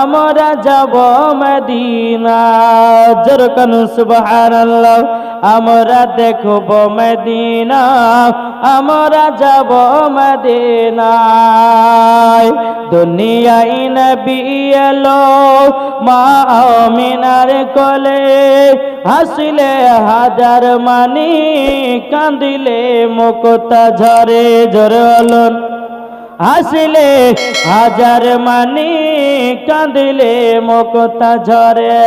আমরা যাব মদিনা। জরকান সুবহানাল্লাহ, আমরা দেখব মদিনা। আমরা যাব মদিনায়। দুনিয়ায় নবী এলো মা আমিনার কোলে। হাসিলে হাজার মানি, কান্দিলে মুক্তা ঝরে ঝরে অলন হাসিলে হাজার মানি কাঁদিলে মকতা ঝরে।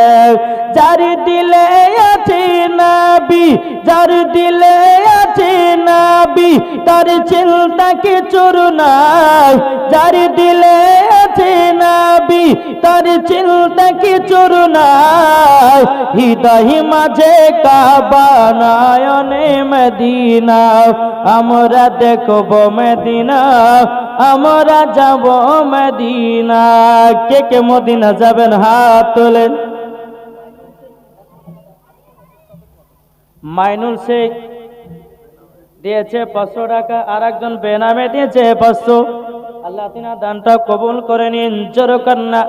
যার দিলে আছে নাবি, যার দিলে আছে নাবি, তার চিন্তা কিছুর নাই। যার দিলে আছে নাবি, তার চিন্তা কিছুর নাই। হৃদয় মাঝে কাবা নয়নে মদিনা। আমরা দেখব মদিনা, আমরা যাব মদিনা। কে কে মদিনা যাবেন হাত তোলেন। মাইনুল শেখ দিয়েছে পাঁচশো টাকা আর একজন বেনামে দিয়েছে পাঁচশো। আল্লাহ তিনা দানটা কবুল করে নিন।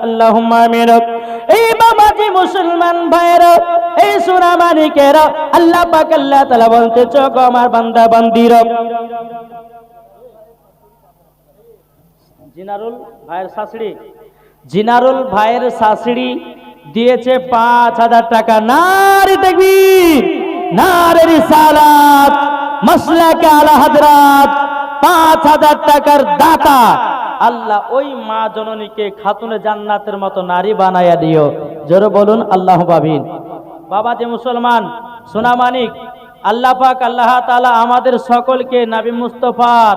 আল্লাহ মুসলমান এই সুরা আল্লাহ পাক আল্লাহ তালা বলতে চোখ আমার বান্দা বান্দির জিনারুল ভাইয়ের শাশুড়ি। জিনারুল ভাইয়ের শাশুড়ি দিয়েছে পাঁচ হাজার টাকা। নারী দেখবি নারে রিসালাত, মাসলাকে আলা হাজরাত পাঁচ হাজার টাকার দাতা। আল্লাহ ওই মা জননীকে খাতুনে জান্নাতের মতো নারী বানাইয়া দিও। জোরে বলুন, আল্লাহ বাবিন বাবা যে মুসলমান, সোনা মানিক, আল্লাহ পাক, আল্লাহ তাআলা আমাদের সকলকে নাবি মুস্তফার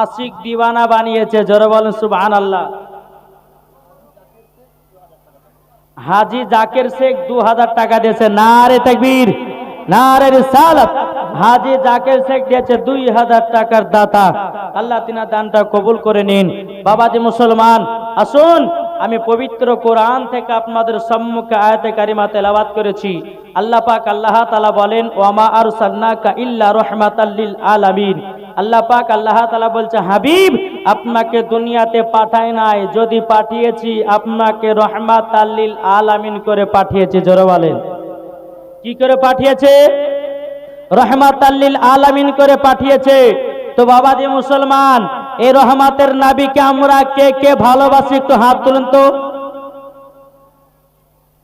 আশিক দিওয়ানা বানিয়েছে। জোরে বলুন সুবহান আল্লাহ হাজি জাকের শেখ দু হাজার টাকা দিয়েছে। না রে তাকবীর না রে রিসালাত। হাজি জাকের শেখ দিয়েছে দুই হাজার টাকার দাতা। আল্লাহ তিনা দানটা কবুল করে নিন। বাবাজি মুসলমান, আসুন, আমি পবিত্র কোরআন থেকে আপনাদের সম্মুখে আয়াতে কারিমা তেলাওয়াত করেছি। আল্লাহ পাক আল্লাহ তালা বলেন, ওয়ামা আর আরসালনাকা ইল্লা রাহমাতাল লিল আলামিন। আল্লাহ পাক আল্লাহ তালা বলছে, হাবিব, আপনাকে দুনিয়াতে পাঠায় নাই। যদি পাঠিয়েছি, আপনাকে রহমাতাল লিল আলামিন করে পাঠিয়েছি। জোরে বলেন। কি করে পাঠিয়েছে? রহমাতাল্লিল আলামিন করে পাঠিয়েছে। তো বাবাজি মুসলমান, এই রহমাতের নাবিকে আমরা কে কে ভালোবাসি একটু হাত তুলুন তো।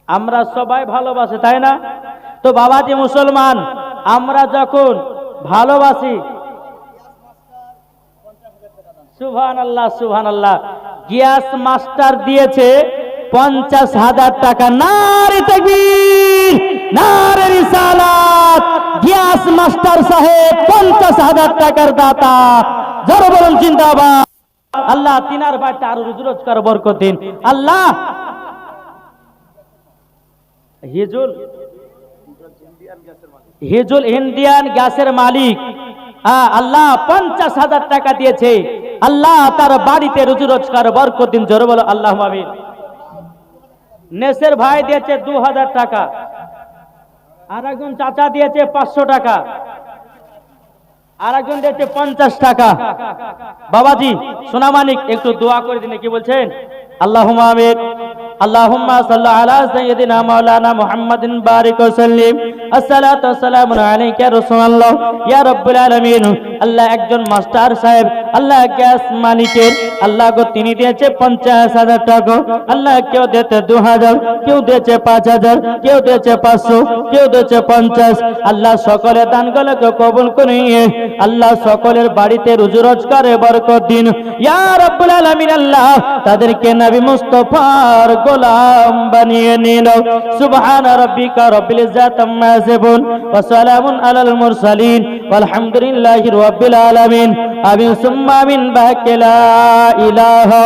আমরা সবাই ভালোবাসি, তাই না? তো বাবাজি মুসলমান, আমরা যখন ভালোবাসি সুভান আল্লাহ সুভান আল্লাহ গিয়াস মাস্টার দিয়েছে পঞ্চাশ হাজার টাকা নারে তকবীর নারে রিসালাত। গিয়াস মাস্টার সাহেব পঞ্চাশ হাজার টাকার দাতা। জোরে বলুন জিন্দাবাদ। আল্লাহ তিনার বাড়িতে আরও রুজ রোজগার বরকত দিন। আল্লাহ। হিজুল হিজুল ইন্ডিয়ান গ্যাসের মালিক। হ্যাঁ, আল্লাহ পঞ্চাশ হাজার টাকা দিয়েছে। আল্লাহ তার বাড়িতে রুজি রোজগার বরকত দিন। জোরে বলো আল্লাহ মামিন নেসের ভাই দিয়েছে দু হাজার টাকা আর একজন চাচা দিয়েছে পাঁচশো টাকা আর একজন দিয়েছে পঞ্চাশ টাকা বাবাজি সোনামানিক একটু দোয়া করে দিন কি বলছেন আল্লাহ আমিন اللهم صل على سيدنا مولانا محمد بارك وسلم الصلاة والسلام عليك يا رسول الله يا رب العالمين আল্লাহ একজন মাস্টার সাহেব আল্লাহ গ্যাস মালিকের আল্লাহ গো তিনি দিয়েছে পঞ্চাশ হাজার টাকা। আল্লাহ কেউ দিয়েছে দু হাজার, কেউ দিয়েছে পাঁচ হাজার, কেউ দিয়েছে পাঁচশো, কেউ দিয়েছে পঞ্চাশ। আল্লাহ সকলের দানগুলোকে কবুল করে নিয়ে আল্লাহ সকলের বাড়িতে রুজু রোজগারে বরকত দিন। ইয়া রব্বুল আলামিন, আল্লাহ তাদেরকে নবী মুস্তাফার গোলাম বানিয়ে নিল। সুবহান রাব্বিকা রব্বিল ইজ্জাতি আম্মা ইয়াসিফুন ওয়া সালামুন আলাল মুরসালিন। ওয়ালহামদুলিল্লাহি রাব্বিল আলামিন। আমিন সুম্মা আমিন বাকে লা ইলাহা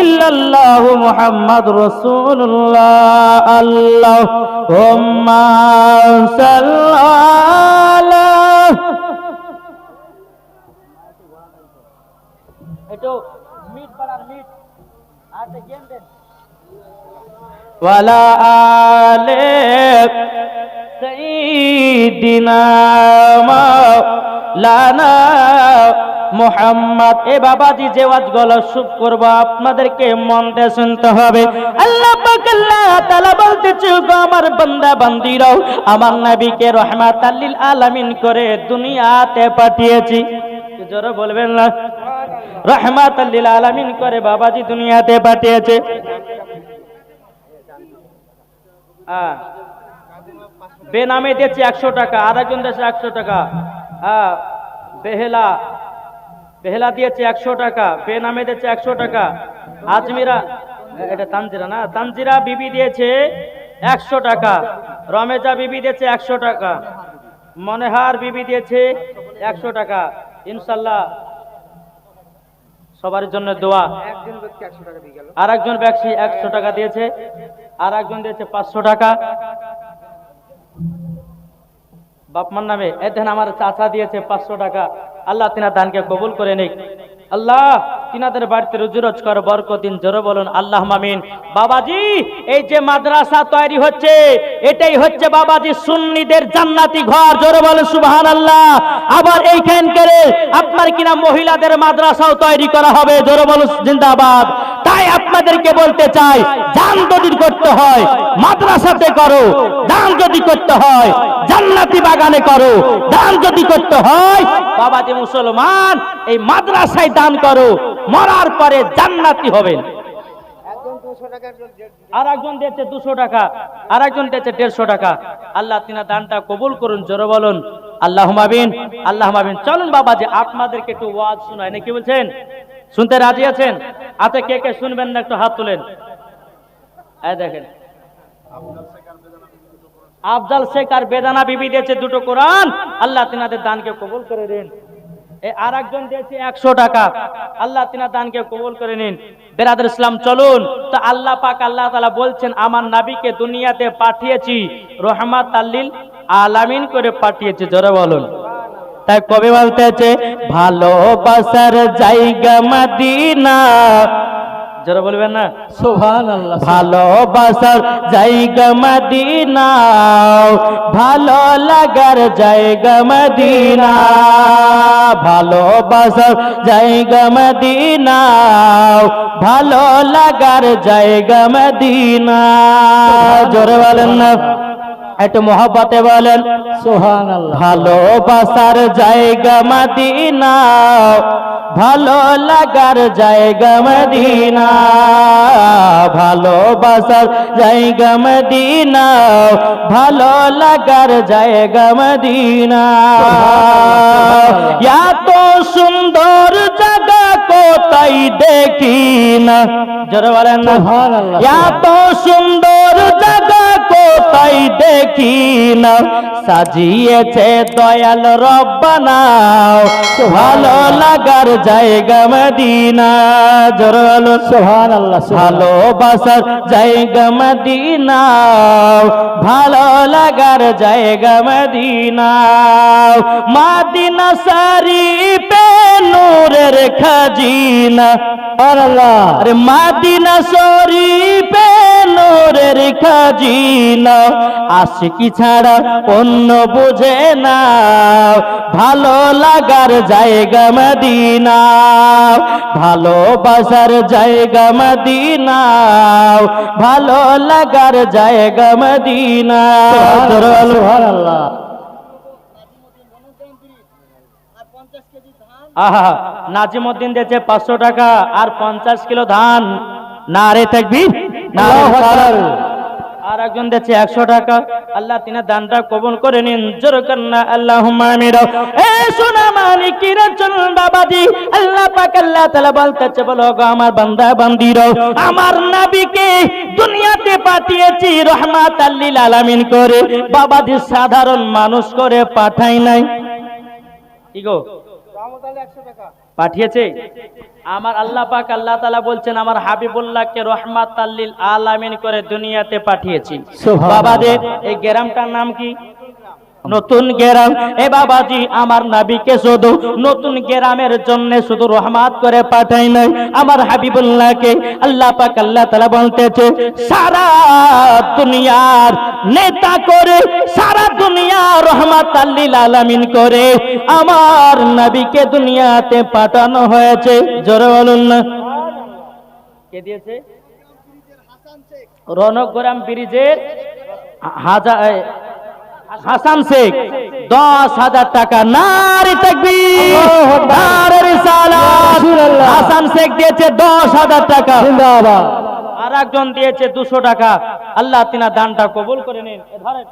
ইল্লাল্লাহু মুহাম্মাদুর রাসূলুল্লাহ। আল্লাহুম্মা মিট মিট। আর দেন। মাওলানা মোহাম্মদ, এ যে করব, আপনাদেরকে মন শুনতে হবে। আল্লাহ বলতেছে, গো আমার আমার নবীকে রহমাত লিল আলামিন করে দুনিয়াতে পাঠিয়েছি। বলবেন না? রহমাত লিল আলামিন করে বাবাজি দুনিয়াতে পাঠিয়েছে। বেনামে দিয়েছে একশো টাকা আর একজন একশো টাকা। বেহেলা বেহেলা দিয়েছে একশো টাকা বেনামে দিয়েছে একশো টাকা। আজমিরা এটা তানজিরা না? তানজিরা বিবি দিয়েছে একশো টাকা রমেজা বিবি দিয়েছে একশো টাকা মনেহার বিবি দিয়েছে একশো টাকা। ইনশাল্লাহ সবার জন্য দোয়া। আর একজন ব্যক্তি একশো টাকা দিয়েছে আর একজন দিয়েছে পাঁচশো টাকা। বাপমার নামে, এ দেখেন আমার চাচা দিয়েছে পাঁচশো টাকা। আল্লাহ তিনার দানকে কবুল করে নিক। আল্লাহ, তিনাদের বাড়িতে রুজি রোজগার বরকদিন জোরে বলুন আল্লাহ মামিন বাবাজি, এই যে মাদ্রাসা তৈরি হচ্ছে, এটাই হচ্ছে বাবাজি সুন্নিদের জান্নাতি ঘর। জোরে বলুন সুবহান আল্লাহ আবার এইখানকার আপনার কিনা মহিলাদের মাদ্রাসাও তৈরি করা হবে। জোরে বলুন, জিন্দাবাদ। আপনাদেরকে বলতে চাই, দান যদি করতে হয়, মাদ্রাসাতে করো, দান যদি করতে হয়, জান্নাতি বাগানে করো, দান যদি করতে হয়, বাবাজি মুসলমান, এই মাদ্রাসায় দান করো, মরার পরে জান্নাতি হবেন। আল্লাহ আল্লাহ চলুন বাবা যে আপনাদেরকে একটু ওয়াজ শোনায় নাকি বলছেন? শুনতে রাজি আছেন? আচ্ছা কে কে শুনবেন না, একটু হাত তুলেন। দেখেন। আফজাল শেখ আর বেদানা বিবি দিয়েছে দুটো কোরআন। আল্লাহ তিনাদের দানকে কবুল করে দিন আর একজন দিয়েছে একশো টাকা। আল্লাহ তিনার দানকে কবুল করে নিন। বেরাদের ইসলাম, চলুন। তো আল্লাহ পাক, আল্লাহ তালা বলছেন, আমার নাবিকে দুনিয়াতে পাঠিয়েছি। রহমাত আল্লিল আলামিন করে পাঠিয়েছি। জোরে বলুন। তাই কবি বলতেছে? ভালোবাসার জায়গা মদিনা। জোরে বলবেন না? আল্লাহ ভালোবাসার জায়গা মদিনা। ভালো লাগার জায়গা মদিনা। ভালোবাসার জায়গা মদিনা। ভালো লাগার জায়গা মদিনা। জোরে বলেন না। একটু মহব্বতে বলেন ভালোবাসার জায়গা মদিনা ভালো লাগার জায়গা মদিনা ভালোবাসার জায়গা মদিনা ভালো লাগার জায়গা মদিনা। এত সুন্দর জায়গা কোথায় দেখি না। জোরে বলেন না। এত সুন্দর জায়গা কোথায় দেখি না। সাজিয়েছে দয়াল রব্বানা ভালো লাগার জায়গা মদিনা। জোরাল সুবহান আল্লাহ ভালোবাসার জায়গা মদিনা। ভালো লাগার জায়গা মদিনা। মাদিনা সারি পে নূরের খাজিনা আল্লাহ। আরে মাদিনা শরীফে নূরের খাজিনা। আশিকি ছাড়া অন্য বুঝে না। ভালো লাগার জায়গা মদিনা। ভালোবাসার জায়গা মদিনা। ভালো লাগার জায়গা মদিনা। আল্লাহ আহা নাজিমুদ্দিন দিয়েছে পাঁচশো টাকা আর পঞ্চাশ কিলো ধান। না রে থাকবি। আর একজন দিয়েছে একশো টাকা। আল্লাহ তিনি দানটা কবুল করে নিন। জোর কন্যা আল্লাহ এ সোনা মালিকিরা চল বাবাজি। আল্লাহ পাক আল্লাহ তাআলা বলতেছে বলো গো আমার বান্দা বান্দিরো আমার নবীকে দুনিয়াতে পাঠিয়েছি আলামিন করে। বাবাজি সাধারণ মানুষ করে পাঠাই নাই। পাঠিয়েছে? আমার আল্লাহ পাক আল্লাহ তালা বলছেন আমার হাবিবুল্লাহকে রহমাত আল্লিল আলামিন করে দুনিয়াতে পাঠিয়েছি। বাবাদের এই গ্রামটার নাম কি? নতুন গেরাম। এ বাবাজি, আমার নাবিকে শুধু নতুন গেরামের জন্য শুধু রহমাত করে পাঠাই নাই। আমার হাবিবুল্লাহকে আল্লাহ পাক আল্লাহ তাআলা বলতেছে, সারা দুনিয়ার নেতা করে, সারা দুনিয়া রহমাত আল্লিল আলামিন করে আমার নবীকে দুনিয়াতে পাঠানো হয়েছে। জোরে বলুন না। কে দিয়েছে? রনকগ্রাম ব্রিজের হাজার হাসান শেখ দশ হাজার টাকা নারী তাকবীর হাসান শেখ দিয়েছে দশ হাজার টাকা। আর একজন দিয়েছে দুশো টাকা। আল্লাহ তিনা দানটা কবুল করে নিন। ধরেন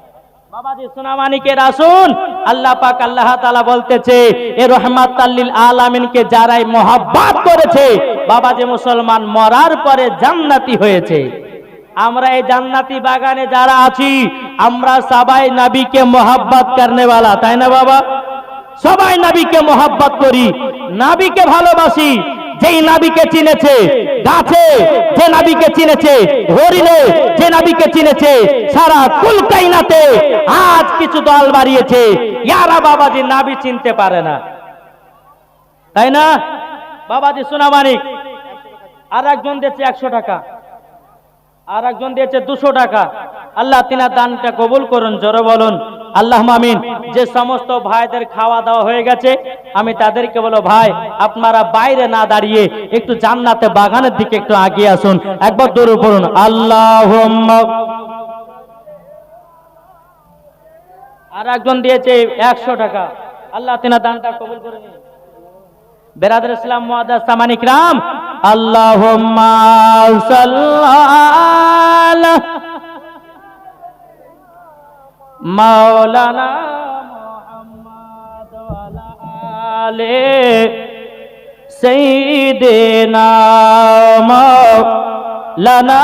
বাবাজি সোনামানিকের আসুন। আল্লাহ পাক আল্লাহ তাআলা বলতেছে এ রহমাত আল্লিল আলামিনকে যারাই মহাব্বত করেছে বাবাজি মুসলমান মরার পরে জান্নাতি হয়েছে। আমরা এই জান্নাতি বাগানে যারা আছি, আমরা সবাই নাবিকে মহাব্বত করনে वाला তাই না বাবা? সবাই নবীকে মহাব্বত করি, নাবিকে ভালোবাসি, যেই নাবিকে চিনেছে, গাছে যে নাবিকে চিনেছে হরিণে যে নাবিকে চিনেছে, সারা কুলকাইনাতে আজ কিছু দল বাড়িয়েছে, ইয়ারা বাবাজি নাবি চিনতে পারে না। তাই না? বাবাজি সোনামানিক আর একজন দিয়েছে একশো টাকা। আর একজন দিয়েছে দুশো টাকা। আল্লাহ তিনার দানটা কবুল করুন, জোরে বলুন। আল্লাহ মামিন যে সমস্ত ভাইদের খাওয়া দাওয়া হয়ে গেছে, আমি তাদেরকে বলো ভাই, আপনারা বাইরে না দাঁড়িয়ে একটু জান্নাতে বাগানের দিকে একটু আগিয়ে আসুন। একবার দৌড়ে পড়ুন আল্লাহ আর একজন দিয়েছে একশো টাকা। আল্লাহ তিনার দানটা কবুল করে নিন। বেরাদুল ইসলাম মুআদ্দাস সামানিক রাম আল্লাহুম্মা সাল্লাল্লাহ মাওলানা মুহাম্মদ ওয়ালা আলে সাইয়্যিদিনা মাওলানা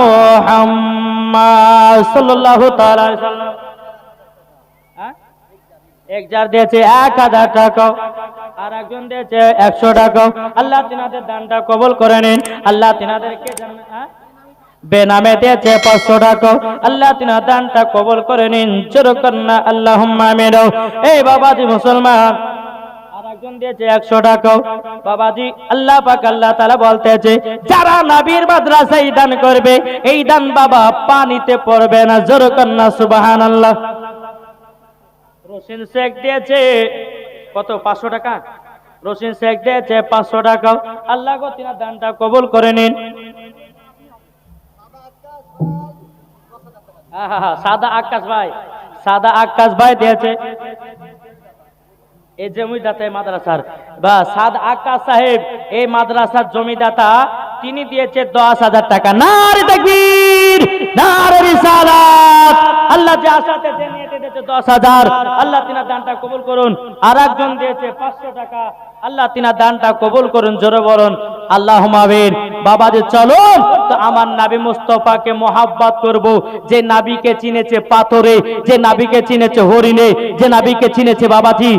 মুহাম্মদ সাল্লাল্লাহু তাআলা আলাইহি সাল্লাম হ্যাঁ? এক যার দিয়েছে এক হাজার টাকা দিয়েছে, একশো টাকা। আল্লাহ তিনাদের দানটা কবল করে নিন। আল্লাহ তিনাদেরকে? বেনামে দিয়েছে পাঁচশো টাকা। আল্লাহ তিনার দানটা কবল করে নিন। চুরকন্যা আল্লাহ মেরো এই বাবাজি মুসলমান একজন একশো টাকা। আল্লাহ আল্লাহ যারা নাবির মাদ্রাসায় দান করবে, এই দান বাবা পানিতে পড়বে না। জোর কন্যা সুবাহান আল্লাহ শেখ দিয়েছে কত? পাঁচশো টাকা? রসিন শেখ দিয়েছে পাঁচশো টাকা। আল্লাহ গো দানটা কবুল করে নিন। সাদা আকাশ ভাই, সাদা আকাশ ভাই দিয়েছে। এই জমিদাতা মাদ্রাসার। বা, সাদ আকাশ সাহেব, এই মাদ্রাসার জমিদাতা তিনি দিয়েছে দশ হাজার টাকা। নারে তাকবীর, নারে রিসালাত। আল্লাহ যে আশাতে যে নিয়ে দিয়েছে দশ হাজার, আল্লাহ তিনা দানটা কবুল করুন। আর একজন দিয়েছে পাঁচশো টাকা, আল্লাহ তিনা দানটা কবুল করুন, জোরে বলুন। আল্লাহ মাবিন বাবা যে চলুন, তো আমার নাবি মুস্তফাকে মোহাব্বত করব। যে নাবিকে চিনেছে পাথরে, যে নাবিকে চিনেছে হরিণে, যে নাবিকে চিনেছে বাবাজি,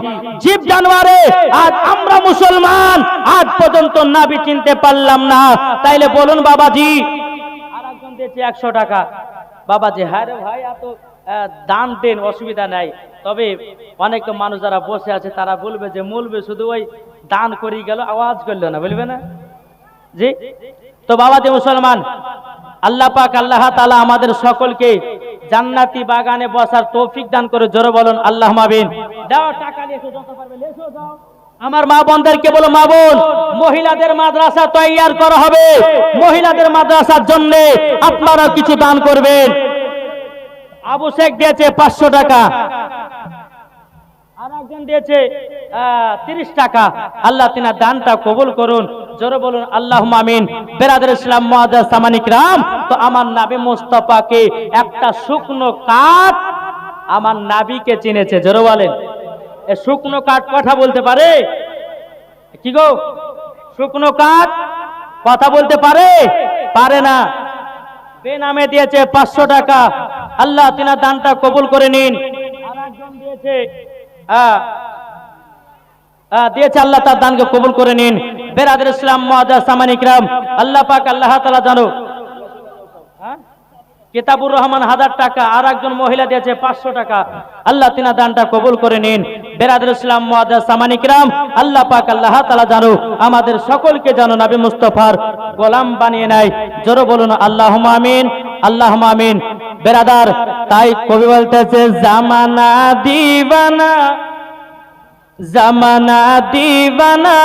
জীব জানোয়ারে, আজ আমরা মুসলমান, আজ পর্যন্ত নাবি চিনতে পারলাম না। তাইলে বলুন বাবাজি আর দিয়েছে একশো টাকা। বাবাজি হ্যাঁ ভাই, এত দান দেন, অসুবিধা নাই। তবে অনেক মানুষ যারা বসে আছে, তারা বলবে যে মূলবে শুধু ওই দান করি গেল, আওয়াজ করল না, বলবে না? জি? তো বাবাজি মুসলমান আল্লাহ পাক আল্লাহ তাআলা আমাদের সকলকে জান্নাতি বাগানে বসার তৌফিক দান করে জোরে বলুন আল্লাহ মাবিন দাও টাকা নিয়ে যত পারবে নিয়ে দাও। আমার মা বোনদেরকে বলো মা বোন মহিলাদের মাদ্রাসা তৈয়ার করা হবে। মহিলাদের মাদ্রাসার জন্য আপনারা কিছু দান করবেন। আবু শেখ দিয়েছে পাঁচশো টাকা আর একজন দিয়েছে তিরিশ টাকা। আল্লাহ তিনার দানটা কবুল করুন। জোরে বলুন আল্লাহ মামিন বেরাদের ইসলাম মহাদাস সামানিক রাম। তো আমার নাবি মোস্তফাকে একটা শুকনো কাঠ আমার নাবিকে চিনেছে, জোরে বলেন। শুকনো কাঠ কথা বলতে পারে? কি গো? শুকনো কাঠ কথা বলতে পারে? পারে না। বেনামে দিয়েছে পাঁচশো টাকা। আল্লাহ তিনার দানটা কবুল করে নিন। দিয়েছে দিয়েছে আল্লাহ তার দানকে কবুল করে নিন। বেরাদের ইসলাম, মহাজা সামানিকরাম আল্লাহ পাক আল্লাহ তালা জানো হ্যাঁ? কিতাবুর রহমান হাজার টাকা, আর একজন মহিলা দিয়েছে পাঁচশো টাকা। আল্লাহ তিনা দানটা কবুল করে নিন। বেরাদুল ইসলাম মুআদ্দাস সামানিকরাম আল্লাহ পাক আল্লাহ তাআলা জানো, আমাদের সকলকে জানো নবী মুস্তাফার গোলাম বানিয়ে নেয়। জোরে বলুন আল্লাহ আমিন আল্লাহ আমিন। বেরাদার, তাই কবি বলতেছে, জামানা দিবানা জামানা দিবানা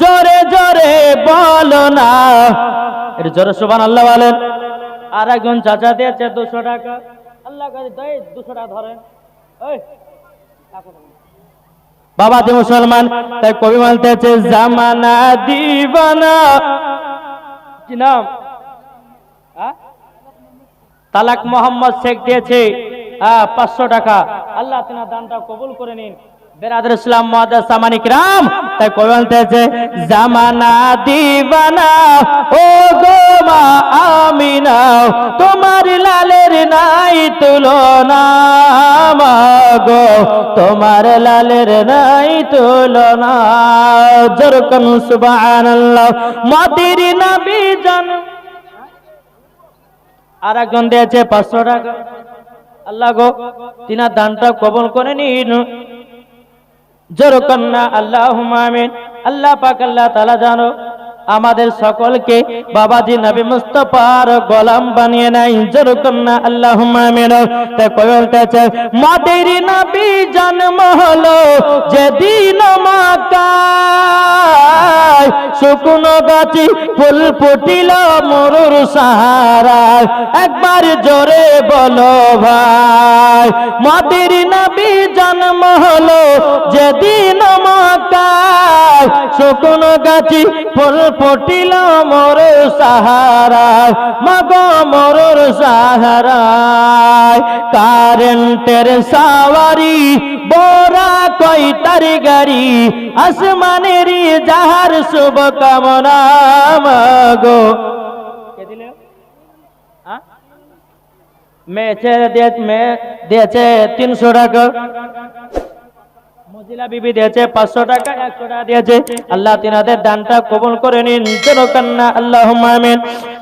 জোরে জোরে বলো না এটা জোরে সুবান আল্লাহ বলেন। আর একজন চাচা দিয়েছে দুশো টাকা। আল্লাহ দেয় দুশো টাকা ধরেন। বাবা দি মুসলমান তাই কবি বলতেছে জামানা দিবানা। কি নাম? হ্যাঁ? তালাক মোহাম্মদ শেখ দিয়েছে আহ, পাঁচশো টাকা। আল্লাহ তিনা দানটা কবুল করে নিন। বেরাদুল ইসলাম মহাদাস সামানিক রাম, তাই কবি বলতেছে, জামানা দিবানা ও গো মা আমিনা, তোমার লালের নাই তুলনা গো তোমার লালের নাই তুলনা। জরকন সুবহানাল্লাহ মাতির নবী জন। আর একজন দিয়েছে পাঁচশো টাকা। আল্লাহ গো, তিনার দানটা কবল করে নিন। জোর কন্যা আল্লাহ আল্লাহ পাক আল্লাহ তালা জানো আমাদের সকলকে বাবাজি নবী মুস্তফার গোলাম বানিয়ে নাই জোর কন্যা আল্লাহ মাদের নবী জন্ম হলো যেদিন মাকায়। শুকনো গাছি ফুল ফুটিল মরুর সাহারায় একবার জোরে বলো ভাই মাদের নবী জন্ম হলো যেদিন মাকায়। শুকনো গাছি ফুল ফুটিল মরুর সাহারায় মগ মরুর সাহারায় কারেন্টের সাওয়ারি, বোরা কই তার গাড়ি, আসমানের যাহার শুভ কামনা, মাগো? মেয়েছে দিয়েছে তিনশো টাকা। বিবি দিয়েছে, পাঁচশো টাকা, একশো টাকা দিয়েছে। আল্লাহ তিনাদের দানটা কবুল করে নিন কান্না আল্লাহ আমিন।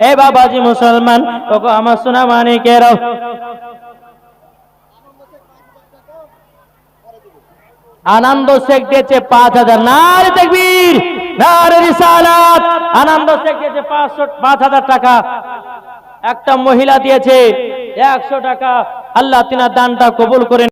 এ বাবাজি মুসলমান আমার সোনা আনন্দ শেখ দিয়েছে পাঁচ হাজার। নার দেখবির আনন্দ শেখ দিয়েছে পাঁচশো, পাঁচ হাজার টাকা। একটা মহিলা দিয়েছে একশো টাকা। আল্লাহ তিনার দানটা কবুল করে